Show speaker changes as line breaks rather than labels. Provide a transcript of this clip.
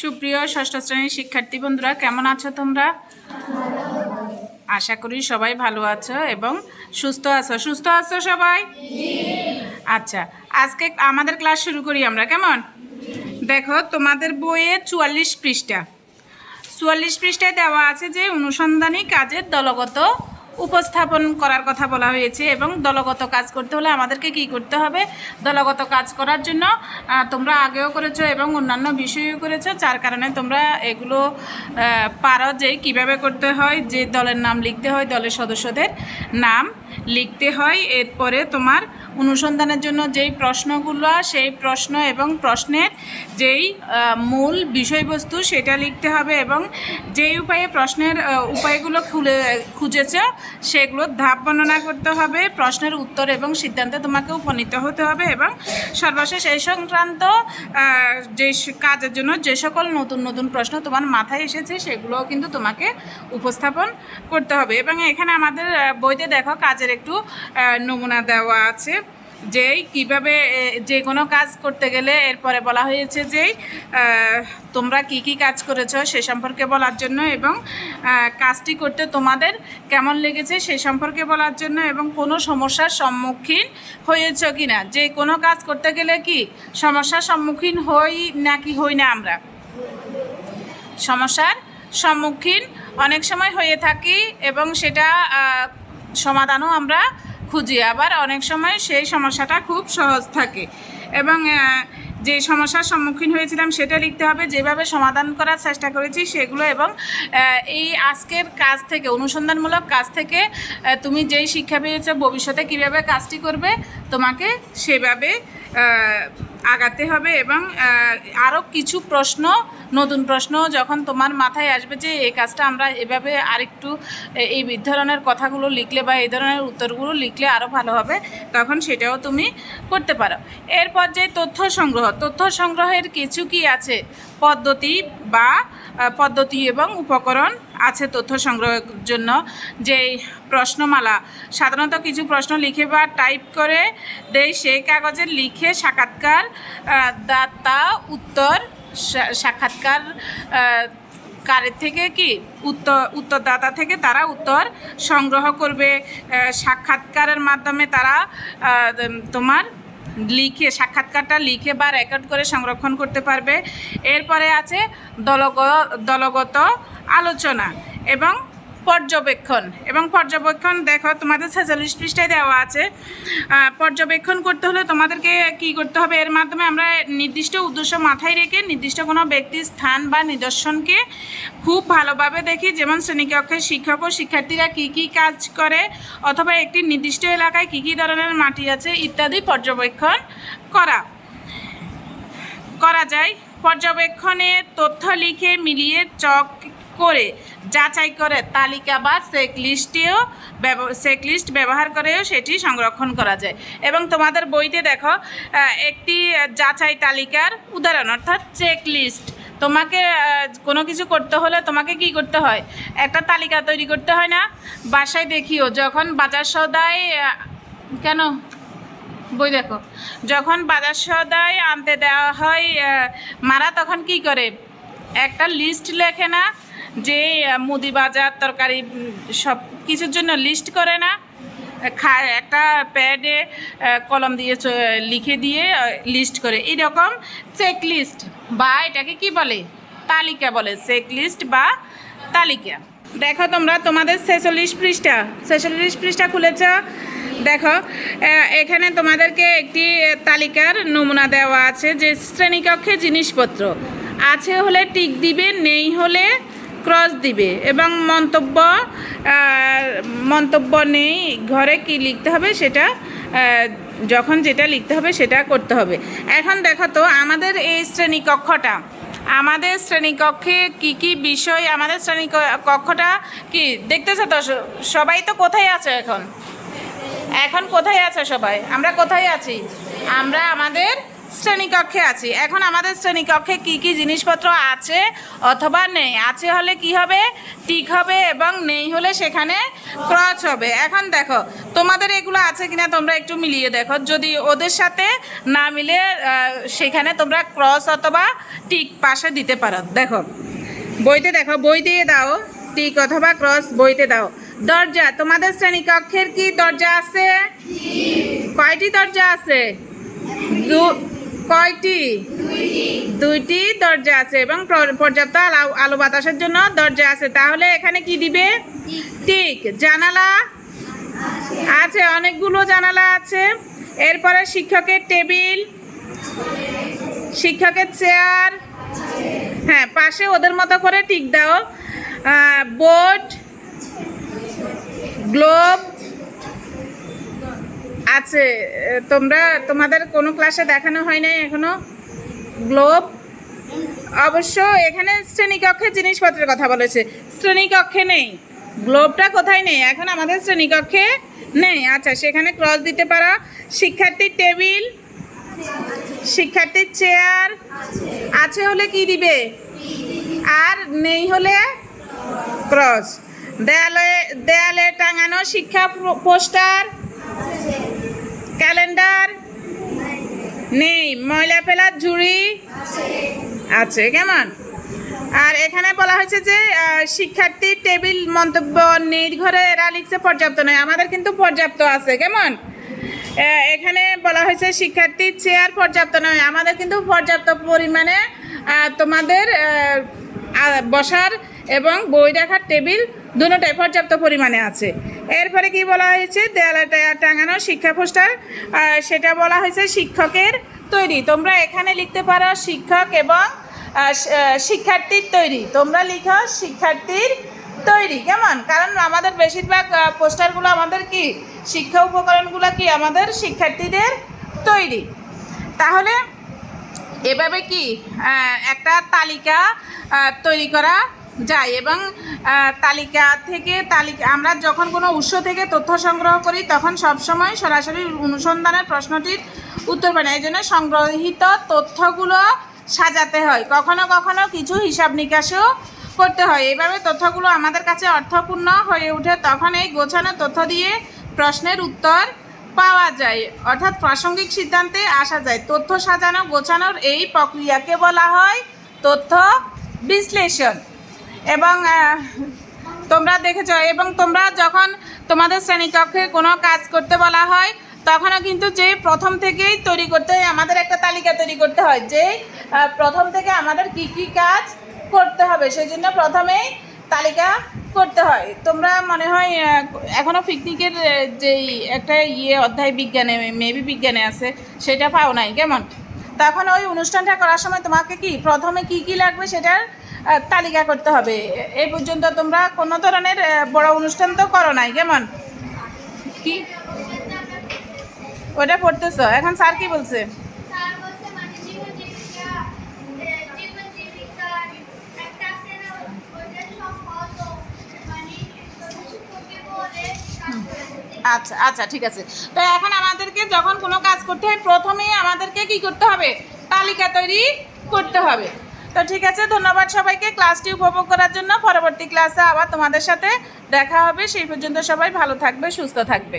সুপ্রিয় ষষ্ঠ শ্রেণির শিক্ষার্থী বন্ধুরা, কেমন আছো তোমরা? আশা করি সবাই ভালো আছো এবং সুস্থ আছো। সুস্থ আছো সবাই? আচ্ছা আজকে আমাদের ক্লাস শুরু করি আমরা, কেমন? দেখো, তোমাদের বইয়ে চুয়াল্লিশ পৃষ্ঠা। চুয়াল্লিশ পৃষ্ঠায় দেওয়া আছে যে, অনুসন্ধানী কাজের দলগত উপস্থাপন করার কথা বলা হয়েছে এবং দলগত কাজ করতে হলে আমাদেরকে কি করতে হবে? দলগত কাজ করার জন্য তোমরা আগেও করেছ এবং অন্যান্য বিষয়েও করেছ, যার কারণে তোমরা এগুলো পারো যে কীভাবে করতে হয়, যে দলের নাম লিখতে হয়, দলের সদস্যদের নাম লিখতে হয়, এরপরে তোমার অনুসন্ধানের জন্য যেই প্রশ্নগুলো, সেই প্রশ্ন এবং প্রশ্নের যেই মূল বিষয়বস্তু সেটা লিখতে হবে এবং যেই উপায়ে প্রশ্নের উপায়গুলো খুলে, খুঁজেছ সেগুলো ধাপ বর্ণনা করতে হবে, প্রশ্নের উত্তর এবং সিদ্ধান্তে তোমাকে উপনীত হতে হবে এবং সর্বশেষ এই সংক্রান্ত যে কাজের জন্য যে সকল নতুন নতুন প্রশ্ন তোমার মাথায় এসেছে সেগুলোও কিন্তু তোমাকে উপস্থাপন করতে হবে। এবং এখানে আমাদের বইতে দেখো কাজের একটু নমুনা দেওয়া আছে। যেই কীভাবে যে কোনো কাজ করতে গেলে এরপরে বলা হয়েছে যে তোমরা কি কি কাজ করেছ সে সম্পর্কে বলার জন্য এবং কাজটি করতে তোমাদের কেমন লেগেছে সে সম্পর্কে বলার জন্য এবং কোনো সমস্যার সম্মুখীন হয়েছ কি না যে কোনো কাজ করতে গেলে কি সমস্যার সম্মুখীন হই নাকি হই না আমরা? সমস্যার সম্মুখীন অনেক সময় হয়ে থাকি এবং সেটা সমাধানও আমরা খুঁজি। আবার অনেক সময় সেই সমস্যাটা খুব সহজ থাকে। এবং যে সমস্যার সম্মুখীন হয়েছিলাম সেটা লিখতে হবে। যেভাবে সমাধান করার চেষ্টা করেছি সেগুলো এবং এই আজকের কাজ থেকে, অনুসন্ধানমূলক কাজ থেকে তুমি যেই শিক্ষা পেয়েছ, ভবিষ্যতে কীভাবে কাজটি করবে, তোমাকে সেভাবে আগাতে হবে এবং আরও কিছু প্রশ্ন, নতুন প্রশ্ন যখন তোমার মাথায় আসবে যে এই কাজটা আমরা এভাবে আরেকটু এই ধরনের কথাগুলো লিখলে বা এই ধরনের উত্তরগুলো লিখলে আরও ভালো হবে, তখন সেটাও তুমি করতে পারো। এরপর যে তথ্য সংগ্রহ, তথ্য সংগ্রহের কিছু কি আছে? পদ্ধতি বা পদ্ধতি এবং উপকরণ। আছে তথ্য সংগ্রহের জন্য যে প্রশ্নমালা। সাধারণত কিছু প্রশ্ন লিখে বা টাইপ করে দেয় সেই কাগজে লিখে সাক্ষাৎকার দাতা উত্তর সাক্ষাৎকার কারের থেকে কি? উত্তর, উত্তরদাতা থেকে তারা উত্তর সংগ্রহ করবে। সাক্ষাৎকারের মাধ্যমে তারা তোমার লিখে, সাক্ষাৎকারটা লিখে বা রেকর্ড করে সংরক্ষণ করতে পারবে। এরপরে আছে দলগ, দলগত আলোচনা এবং পর্যবেক্ষণ। এবং পর্যবেক্ষণ দেখো, তোমাদের ছেচল্লিশ পৃষ্ঠায় দেওয়া আছে। পর্যবেক্ষণ করতে হলে তোমাদেরকে কি করতে হবে? এর মাধ্যমে আমরা নির্দিষ্ট উদ্দেশ্য মাথায় রেখে নির্দিষ্ট কোনো ব্যক্তির স্থান বা নিদর্শনকে খুব ভালোভাবে দেখি। যেমন শ্রেণীকক্ষের শিক্ষক ও শিক্ষার্থীরা কী কী কাজ করে, অথবা একটি নির্দিষ্ট এলাকায় কী কী ধরনের মাটি আছে ইত্যাদি পর্যবেক্ষণ করা। করা যায়। পর্যবেক্ষণে তথ্য লিখে মিলিয়ে চক করে, যাচাই করে তালিকা বা চেক লিস্টেও চেকলিস্টেও চেকলিস্ট ব্যবহার করেও সেটি সংরক্ষণ করা যায়। এবং তোমাদের বইতে দেখো একটি যাচাই তালিকার উদাহরণ, অর্থাৎ চেকলিস্ট। তোমাকে কোনো কিছু করতে হলে তোমাকে কি করতে হয়? একটা তালিকা তৈরি করতে হয় না? বাসায় দেখিও, যখন বাজার সদায় কেন? বই দেখো। যখন বাজার সদায় আনতে দেওয়া হয় মারা তখন কি করে? একটা লিস্ট লেখে না যে মুদি বাজার, তরকারি সব কিছুর জন্য লিস্ট করে না। খা একটা প্যাডে কলম দিয়ে লিখে দিয়ে লিস্ট করে। এরকম চেক লিস্ট বা এটাকে কি বলে? তালিকা বলে। চেক লিস্ট বা তালিকা। দেখো তোমরা, তোমাদের ছেচল্লিশ পৃষ্ঠা। ছেচল্লিশ পৃষ্ঠা খুলেছ। দেখো এখানে তোমাদেরকে একটি তালিকার নমুনা দেওয়া আছে যে শ্রেণীকক্ষে জিনিসপত্র। আছে হলে টিক দিবে, নেই হলে ক্রস দিবে এবং মন্তব্য মন্তব্য নেই, ঘরে কি লিখতে হবে সেটা যখন যেটা লিখতে হবে সেটা করতে হবে। এখন দেখো তো, আমাদের এই শ্রেণীকক্ষটা, আমাদের শ্রেণীকক্ষে কি কি বিষয়, আমাদের শ্রেণি কক্ষটা কি, দেখতেছো তো, সবাই তো কোথায় আছে এখন? এখন কোথায় আছে সবাই? আমরা কোথায় আছি? আমরা আমাদের শ্রেণীকক্ষে আছি। এখন আমাদের শ্রেণীকক্ষে কি কি জিনিসপত্র আছে অথবা নেই? আছে হলে কি হবে? টিক হবে এবং নেই হলে সেখানে ক্রচ হবে। এখন দেখো, তোমাদের এগুলো আছে কিনা তোমরা একটু মিলিয়ে দেখো। যদি ওদের সাথে না মিলে সেখানে তোমরা ক্রস অথবা টিক পাশে দিতে পারো। দেখো, বইতে দেখো, বই দিয়ে দাও টিক অথবা ক্রস বইতে দাও। দরজা, তোমাদের শ্রেণীকক্ষের কি দরজা আছে? কয়টি দরজা আছে? দু- কয়টি? দুইটি দরজা আছে এবং পর্যাপ্ত আলো আলো বাতাসের জন্য দরজা আছে। তাহলে এখানে কি দিবে? ঠিক জানালা আছে, অনেকগুলো জানালা আছে। এরপরে শিক্ষকের টেবিল, শিক্ষকের চেয়ার। হ্যাঁ পাশে ওদের মতো করে টিক দাও। বোর্ড, গ্লোব আছে। তোমরা, তোমাদের কোনো ক্লাসে দেখানো হয় নাই এখনও? গ্লোব অবশ্য এখানে শ্রেণীকক্ষের জিনিসপত্রের কথা বলেছে। শ্রেণীকক্ষে নেই। গ্লোবটা কোথায় নেই? এখন আমাদের শ্রেণীকক্ষে নেই। আচ্ছা সেখানে ক্রস দিতে পারো। শিক্ষার্থীর টেবিল, শিক্ষার্থীর চেয়ার আছে হলে কি দিবে? আর নেই হলে ক্রস দেয়ালে দেয়ালে টাঙানো শিক্ষা পোস্টার ক্যালেন্ডার? নেই। ময়লা ফেলার ঝুড়ি? আছে। কেমন? আর এখানে বলা হয়েছে যে আহ, শিক্ষার্থীর টেবিল মন্তব্য নির্ঘরে এরা লিখছে পর্যাপ্ত নয়। আমাদের কিন্তু পর্যাপ্ত আছে। কেমন? এখানে বলা হয়েছে শিক্ষার্থীর চেয়ার পর্যাপ্ত নয়। আমাদের কিন্তু পর্যাপ্ত পরিমাণে তোমাদের বসার এবং বই রাখার টেবিল দুটোটাই পর্যাপ্ত পরিমাণে আছে। এরপরে কি বলা হয়েছে? দেয়ালে টাঙানো শিক্ষা পোস্টার। সেটা বলা হয়েছে শিক্ষকের তৈরি। তোমরা এখানে লিখতে পারো শিক্ষক এবং শিক্ষার্থীর তৈরি। তোমরা লিখো শিক্ষার্থীর তৈরি। কেমন? কারণ আমাদের বেশিরভাগ পোস্টারগুলো আমাদের কি? শিক্ষা উপকরণগুলো কি? আমাদের শিক্ষার্থীদের তৈরি। তাহলে এভাবে কি একটা তালিকা তৈরি করা যায় এবং তালিকা থেকে তালিকা আমরা যখন কোনো উৎস থেকে তথ্য সংগ্রহ করি, তখন সবসময় সরাসরি অনুসন্ধানের প্রশ্নটির উত্তর পাই না। এই জন্য সংগ্রহীত তথ্যগুলো সাজাতে হয়। কখনো কখনো কিছু হিসাব নিকাশও করতে হয়। এইভাবে তথ্যগুলো আমাদের কাছে অর্থপূর্ণ হয়ে ওঠে, তখন এই গোছানো তথ্য দিয়ে প্রশ্নের উত্তর পাওয়া যায়, অর্থাৎ প্রাসঙ্গিক সিদ্ধান্তে আসা যায়। তথ্য সাজানো, গোছানোর এই প্রক্রিয়াকে বলা হয় তথ্য বিশ্লেষণ। এবং তোমরা দেখেছ, এবং তোমরা যখন তোমাদের শ্রেণীকক্ষে কোনো কাজ করতে বলা হয়, তখনও কিন্তু যে প্রথম থেকেই তৈরি করতে হয়, আমাদের একটা তালিকা তৈরি করতে হয় যে প্রথম থেকে আমাদের কি কি কাজ করতে হবে সেই জন্য প্রথমেই তালিকা করতে হয়। তোমরা মনে হয় এখনও পিকনিকের যেই একটা ইয়ে অধ্যায় বিজ্ঞানে, মেবি বিজ্ঞানে আছে, সেটা পাও নাই, কেমন? তখন ওই অনুষ্ঠানটা করার সময় তোমাকে কি, প্রথমে কি কি লাগবে সেটার তালিকা করতে হবে। এই পর্যন্ত তোমরা কোনো ধরনের বড় অনুষ্ঠান তো করো নাই কেমন? কি? ওটা পড়তেছো? এখন স্যার কি বলছে?
মানে মানে।
আচ্ছা আচ্ছা ঠিক আছে। তো এখন আমাদেরকে যখন কোনো কাজ করতে হয় প্রথমেই আমাদেরকে কি করতে হবে? তালিকা তৈরি করতে হবে। তো ঠিক আছে, ধন্যবাদ সবাইকে। ক্লাসটি উপভোগ করার জন্য পরবর্তী ক্লাসে আবার তোমাদের সাথে দেখা হবে। সেই পর্যন্ত সবাই ভালো থাকবে, সুস্থ থাকবে।